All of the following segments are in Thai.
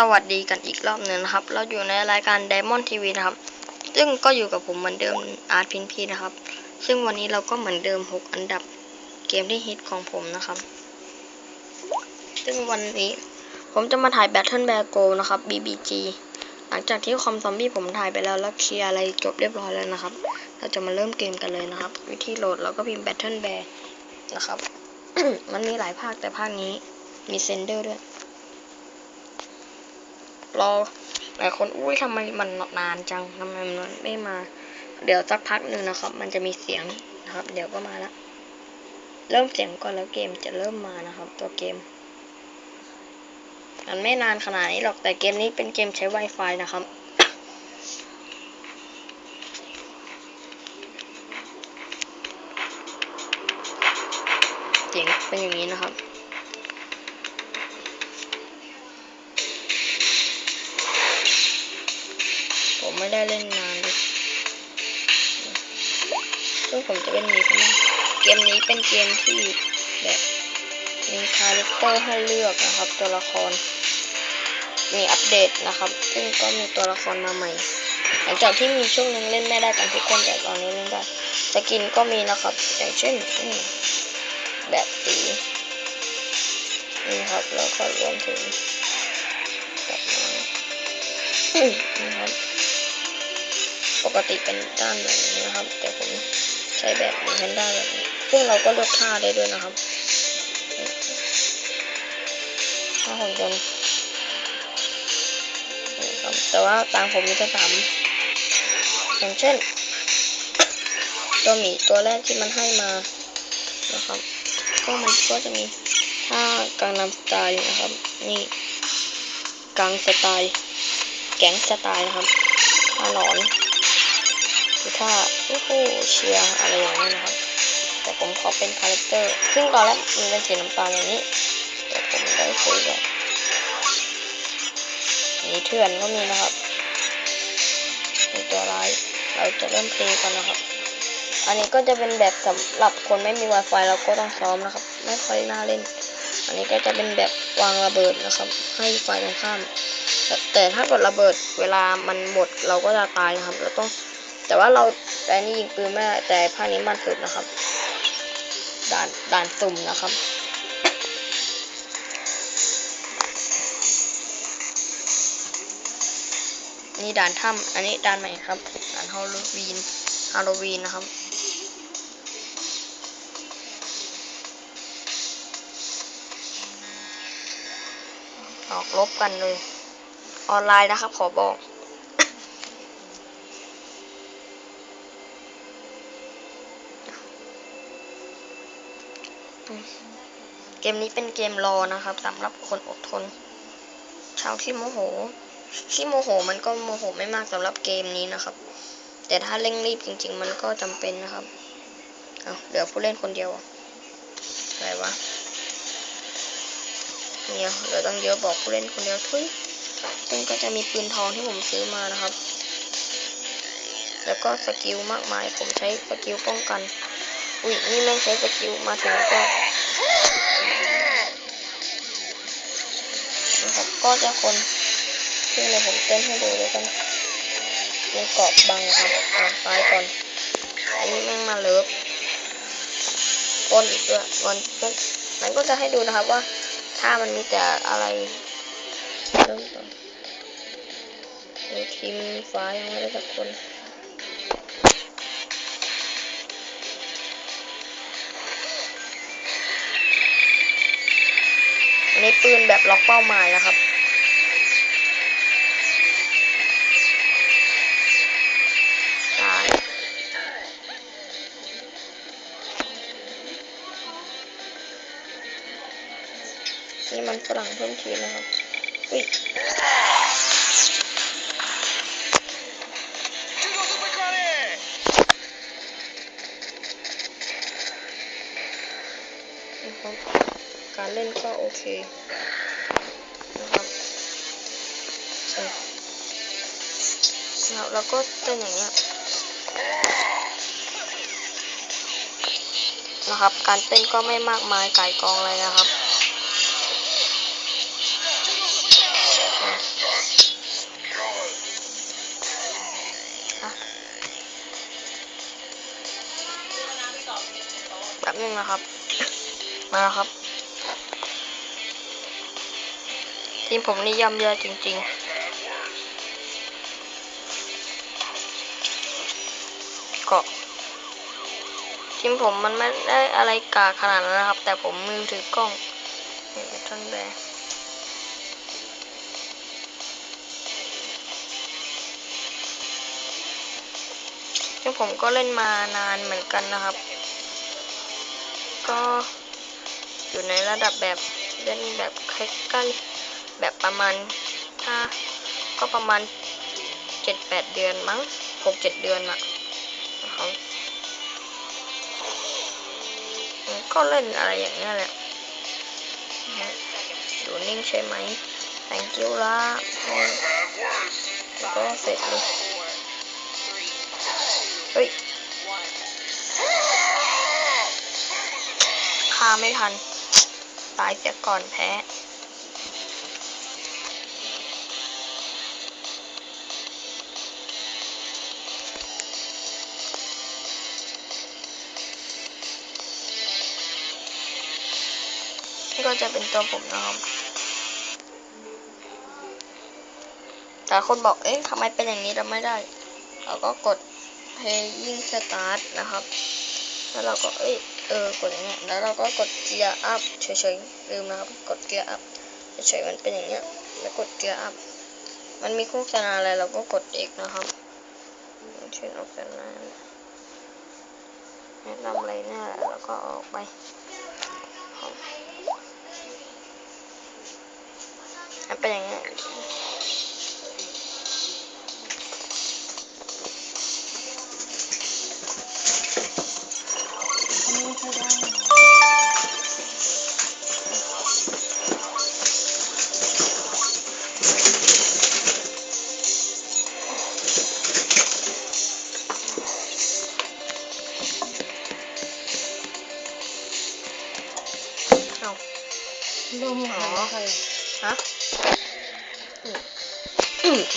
สวัสดีกันอีกรอบหนึ่งนะครับ เราอยู่ในรายการ Diamond TV นะครับ ซึ่งก็อยู่กับผมเหมือนเดิมอาร์ตพินพีนะครับ ซึ่งวันนี้เราก็เหมือนเดิม 6 อันดับเกมที่ฮิตของผมนะครับ ซึ่งวันนี้ผมจะมาถ่าย Battle b a r Go นะครับ BBG หลังจากที่คอมซอมบี้ผมถ่ายไปแล้วแล้วเคลียร์อะไรจบเรียบร้อยแล้วนะครับ เราจะมาเริ่มเกมกันเลยนะครับ วิธีโหลดเราก็พิมพ์ Battle b a r นะครับ มันมีหลายภาคแต่ภาคนี้มีเซนเดอร์ด้วย รอหลายคนอุ้ยทำไมมันนานจังทำไมมันไม่มา เดี๋ยวสักพักหนึ่งนะครับ มันจะมีเสียงนะครับ เดี๋ยวก็มาละเริ่มเสียงก่อนแล้วเกมจะเริ่มมานะครับ ตัวเกม มันไม่นานขนาดนี้หรอกแต่เกมนี้เป็นเกมใช้ Wi-Fi นะครับเสียงเป็นอย่างนี้นะครับ ได้เล่นนานเลยซึ่งผมจะเป็นมีคนนะเกมนี้เป็นเกมที่แบบมีคาแรคเตอร์ให้เลือกนะครับ ตัวละคร มีอัปเดตนะครับ ซึ่งก็มีตัวละครมาใหม่ หลังจากที่มีช่วงนึงเล่นไม่ได้กันทุกคนแต่ตอนนี้เล่นได้สกินก็มีนะครับ อย่างเช่นแบบสีนี่ครับแล้วก็รวมถึงแบบนี้นะครับ ปกติเป็นด้านแบบนี้นะครับ แต่ผมใช้แบบนี้แทนด้แบบนี้ซึ่งเราก็เลือกท่าได้ด้วยนะครับท่าของยนนี่ครับแต่ว่าตามผมมีแค่สามอย่างเช่น ตัวหมีตัวแรกที่มันให้มานะครับ ก็มันก็จะมีท่ากลางนำสไตล์นะครับ นี่กลางสไตล์ แก๊งสไตล์นะครับท่าหนอน คือถ้าโอ้โหเชียร์อะไรอย่างนี้นะครับ แต่ผมขอเป็นคาแรคเตอร์ซึ่งตอนแรกมันเป็นสีน้ำตาลอย่างนี้ แต่ผมได้ซื้อแบบนี่เถื่อนก็มีนะครับมีตัวร้ายเราจะเริ่มเพลย์กันนะครับ อันนี้ก็จะเป็นแบบสำหรับคนไม่มี Wi-Fi เราก็ต้องซ้อมนะครับ ไม่ค่อยน่าเล่น อันนี้ก็จะเป็นแบบวางระเบิดนะครับ ให้ฝ่ายตรงข้ามแต่แต่ถ้ากดระเบิดเวลามันหมดเราก็จะตายนะครับ เราต้อง แต่ว่าเราแต่นี่ยิงปืนไม่ได้แต่ภาคนี้มันสุดนะครับ ด่านด่านสุ่มนะครับนี่ด่านถ้ำอันนี้ด่านใหม่ครับด่านฮาโลวีนฮาโลวีนนะครับออกลบกันเลย ออนไลน์นะครับ ขอบอก เกมนี้เป็นเกมรอนะครับสำหรับคนอดทน ชาวที่โมโห ที่โมโหมันก็โมโหไม่มากสำหรับเกมนี้นะครับ แต่ถ้าเร่งรีบจริง ๆ มันก็จำเป็นนะครับเอาเหลือผู้เล่นคนเดียวอะไรวะเนี่ยเหลือต้องเยอะบอกผู้เล่นคนเดียวทุยซึ่งก็จะมีปืนทองที่ผมซื้อมานะครับ แล้วก็สกิลมากมายผมใช้สกิลป้องกัน อุ้ยนี่แม่งใช้สกิลมาถึงก็นะครับก็จะคนซึ่เดี๋ยผมเต้นให้ดูด้วยกันมีเกาะบังครับอ่าซ้ายก่อนอันนี้แม่งมาเลิฟก้นอีกด้วยมันก็มันก็จะให้ดูนะครับว่า ถ้ามันมีแต่อะไรเริ่มก่อนทีมฟ้ายังไม่ได้สักคน ปืนแบบล็อกเป้าหมายนะครับ ตาย นี่มันฝรั่งเพิ่มทีนะครับ อุ้ย เล่นก็โอเคนะครับนะครับแล้วก็เต้นอย่างเงี้ยนะครับ การเต้นก็ไม่มากมายไก่กองเลยนะครับแป๊บนึงนะครับ มาแล้วครับ ทีมผมนี่ย่ำแย่จริง ๆ ก็ทีมผมมันไม่ได้อะไรกาขนาดนั้นนะครับ แต่ผมมือถือกล้องเห็นท่านแบงทีมผมก็เล่นมานานเหมือนกันนะครับ ก็อยู่ในระดับแบบเล่นแบบใกล้ๆ แบบประมาณถ้าก็ประมาณเจ็ดแปดเดือนมั้งหกเจ็ดเดือนอะนะครับก็เล่นอะไรอย่างเงี้ยแหละอยู่นิ่งใช่ไหม thank you ละแล้วก็เสร็จเลยเฮ้ยฆ่าไม่ทัน ตายเสียก่อนแพ้ ก็จะเป็นตัวผมนะครับแต่คนบอก เอ๊ะทำไมเป็นอย่างนี้เราไม่ได้ เราก็กด playing start นะครับ แล้วเราก็ เอ้ย เออ กดอย่างเงี้ย แล้วเราก็กดเกียร์อัพเฉยๆ ลืมนะครับ กดเกียร์อัพเฉยๆ มันเป็นอย่างเงี้ย แล้วกดเกียร์อัพมันมีโฆษณาอะไรเราก็กดเอกนะครับอย่างเช่นโฆษณาแนะนำอะไรเนี่ยแหละแล้วก็ออกไปครับ มันเป็นอย่างนี้ไม่ค่ได้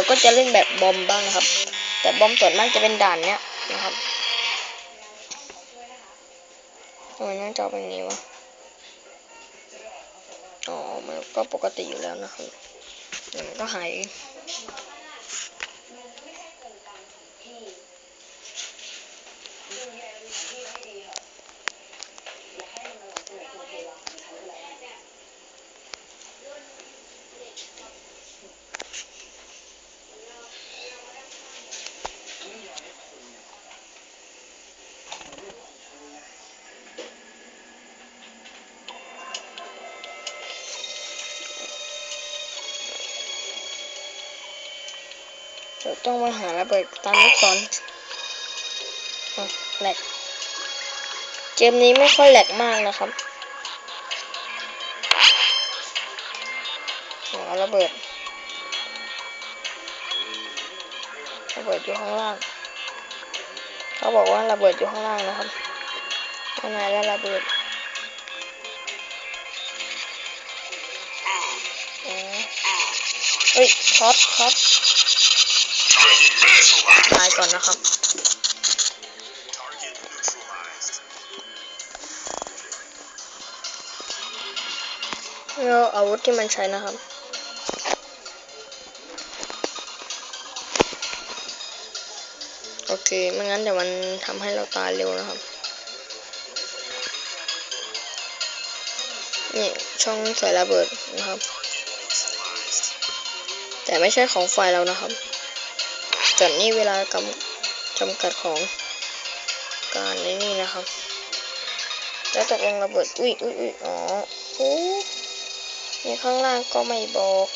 เราก็จะเล่นแบบบอมบ้างนะครับ แต่บอมส่วนมากจะเป็นด่านเนี้ยนะครับทำไมหน้าจอเป็นอย่างนี้วะ อ๋อ มันก็ปกติอยู่แล้วนะครับเดี๋ยวมันก็หาย เราต้องมาหาระเบิดตามลูกศรอะแหลกเกมนี้ไม่ค่อยแหลกมากนะครับหาระเบิดระเบิดอยู่ข้างล่าง เขาบอกว่าระเบิดอยู่ข้างล่างนะครับข้างในแล้วระเบิดอ๋อเฮ้ยช็อตช็อต ตายก่อนนะครับแล้วอาวุธที่มันใช้นะครับโอเค ไม่งั้นเดี๋ยวมันทำให้เราตายเร็วนะครับ นี่ช่องใส่ระเบิดนะครับ แต่ไม่ใช่ของไฟเรานะครับ แต่นี่เวลากำจำกัดของการในนี่นะครับ แล้วตกลงระเบิด อุ้ยอุ้ยอุ้ยอ๋อโอ้นี่ข้างล่างก็ไม่บอก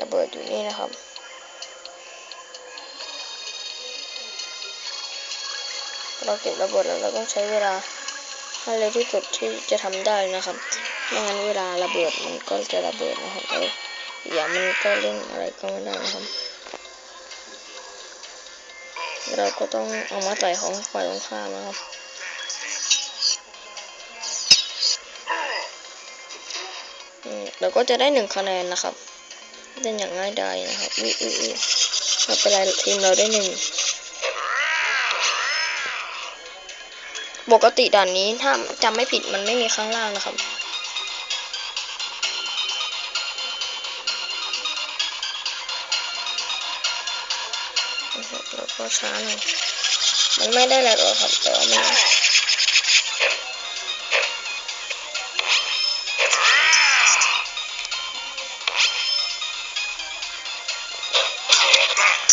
ระเบิดอยู่นี่นะครับเราเก็บระเบิดแล้วเราต้องใช้เวลาให้เร็วที่สุดที่จะทำได้นะครับไม่งั้นเวลาระเบิดมันก็จะระเบิดนะครับเดี๋ยวมันก็เล่นอะไรก็ไม่ได้นะครับ เราก็ต้องเอามาใส่ของฝ่ายตรงข้ามนะครับเราก็จะได้หนึ่งคะแนนนะครับเล่นอย่างง่ายดายนะครับวิวิวิไม่เป็นไรทีมเราได้หนึ่งปกติด่านนี้ถ้าจำไม่ผิดมันไม่มีข้างล่างนะครับ แล้วก็ช้าหน่อยมันไม่ได้แหลกหรอกครับแต่ว่ามัน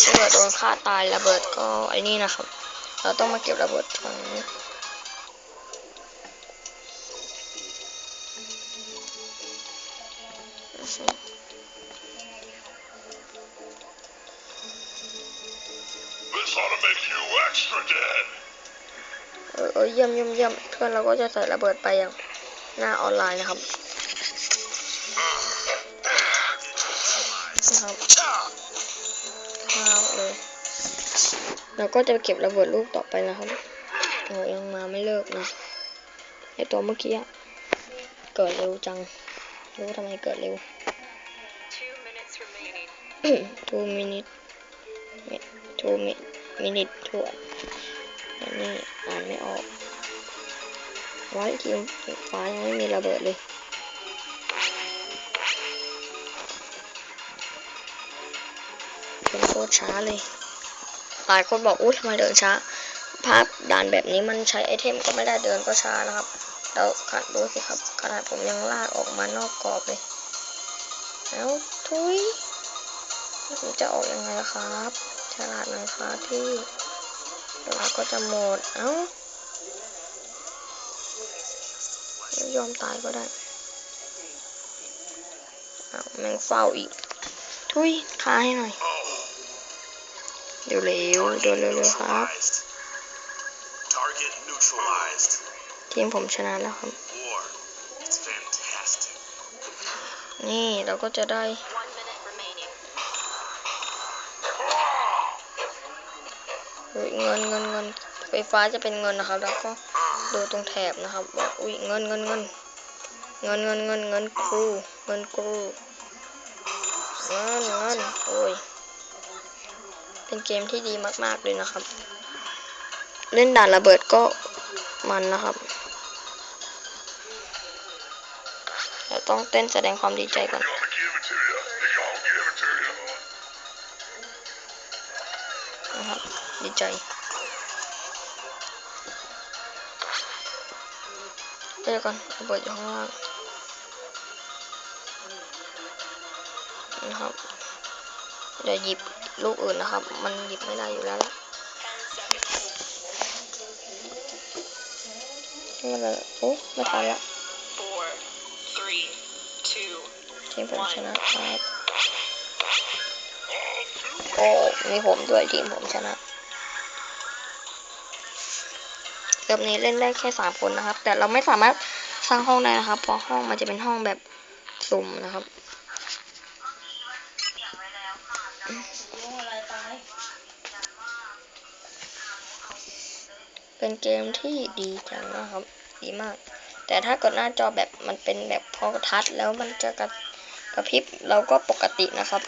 ถ้าเกิดโดนฆ่าตายระเบิดก็ไอ้นี่นะครับ เราต้องมาเก็บระเบิดถัง This ought to make you extra dead. เออเออเยี่ยมเยี่ยมเยี่ยมเพื่อนเราก็จะใส่ระเบิดไปอย่างหน้าออนไลน์นะครับนะครับข้าวเลยเราก็จะเก็บระเบิดลูกต่อไปนะครับโอ้ยังมาไม่เลิกนะไอตัวเมื่อกี้อะเกิดเร็วจัง รู้ทำไมเกิดเร็ว Two minutes remaining. two minute two minute minute ทวนอันนี้อ่านไม่ออกไว้ทีมฟ้ายังไม่มีระเบิดเลยเป็นโคตรช้าเลย หลายคนบอกอุ้ยทำไมเดินช้า ภาพด่านแบบนี้มันใช้ไอเทมก็ไม่ได้เดินก็ช้านะครับแล้วขัดดูสิครับขนาดผมยังลากออกมานอกกรอบเลย แล้วทุยผมจะออกยังไงล่ะครับ ฉลาดหน่อยครับที่เวลาก็จะหมด เอ้าไม่ยอมตายก็ได้ เอาแมงเฝ้าอีก ทุยค้าให้หน่อยเร็วเร็วเร็วเร็วๆครับ ทีมผมชนะแล้วครับ นี่เราก็จะได้ เฮ้ยเงินเงินเงินไฟฟ้าจะเป็นเงินนะครับ แล้วก็ดูตรงแถบนะครับว่าอุ้ยเงินเงินเงินเงินเงินเงินเงินครูเงินครูเงินเงินโอ้ยเป็นเกมที่ดีมากๆเลยนะครับ เล่นด่านระเบิดก็มันนะครับเราต้องเต้นแสดงความดีใจก่อน ใจเดี๋ยวก่อนระเบิดอยู่ข้างล่างนะครับเดี๋ยวหยิบลูกอื่นนะครับ มันหยิบไม่ได้อยู่แล้วล่ะ Ten seconds. นี่มันอะไรโอ้ไม่ทันละทีมผมชนะครับโอ้มีผมด้วยทีมผมชนะ เกมนี้เล่นได้แค่สามคนนะครับ แต่เราไม่สามารถสร้างห้องได้นะครับ เพราะห้องมันจะเป็นห้องแบบสุ่มนะครับเป็นเกมที่ดีจังนะครับ ดีมาก แต่ถ้ากดหน้าจอแบบมันเป็นแบบพอทัชแล้วมันจะกระกระพริบเราก็ปกตินะครับ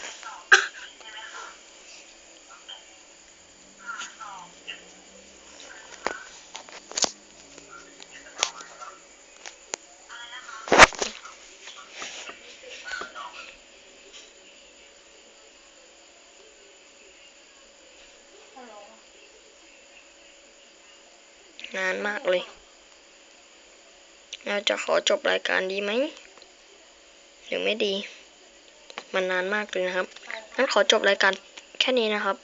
นานมากเลย เราจะขอจบรายการดีไหมหรือไม่ดี มันนานมากเลยนะครับงั้นขอจบรายการแค่นี้นะครับ